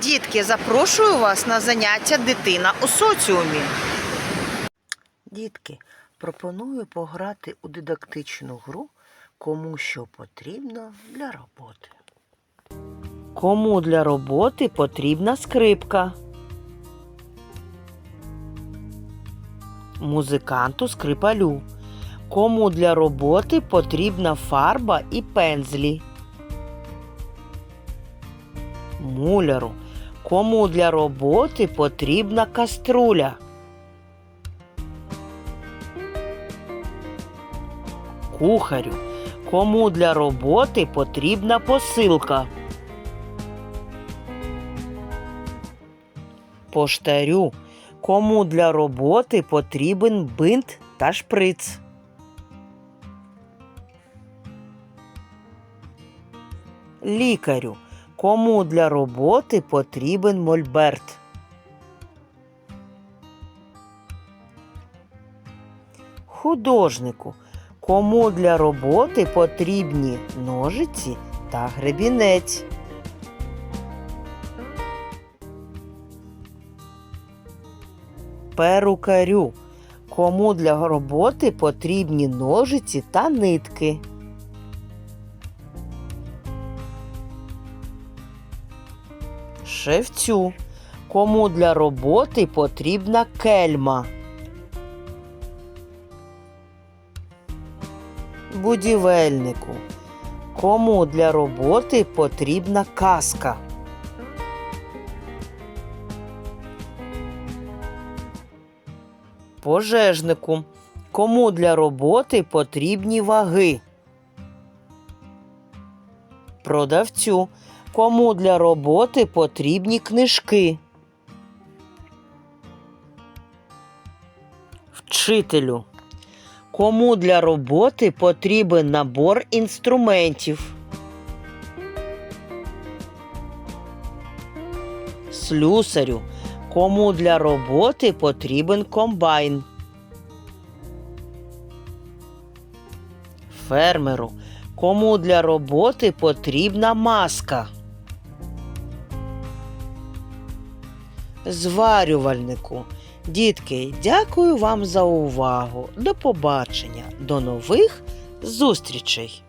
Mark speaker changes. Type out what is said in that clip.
Speaker 1: Дітки, запрошую вас на заняття дитина у соціумі. Дітки, пропоную пограти у дидактичну гру, кому що потрібно для роботи. Кому для роботи потрібна скрипка? Музиканту скрипалю. Кому для роботи потрібна фарба і пензлі? Муляру. Кому для роботи потрібна каструля? Кухарю. Кому для роботи потрібна посилка? Поштарю. Кому для роботи потрібен бинт та шприц? Лікарю. Кому для роботи потрібен мольберт? Художнику. Кому для роботи потрібні ножиці та гребінець? Перукарю. Кому для роботи потрібні ножиці та нитки? Шевцю. Кому для роботи потрібна кельма? Будівельнику. Кому для роботи потрібна каска? Пожежнику. Кому для роботи потрібні ваги? Продавцю. Кому для роботи потрібні книжки? Вчителю. Кому для роботи потрібен набор інструментів? Слюсарю. Кому для роботи потрібен комбайн? Фермеру. Кому для роботи потрібна маска? Зварювальнику. Дітки, дякую вам за увагу. До побачення. До нових зустрічей!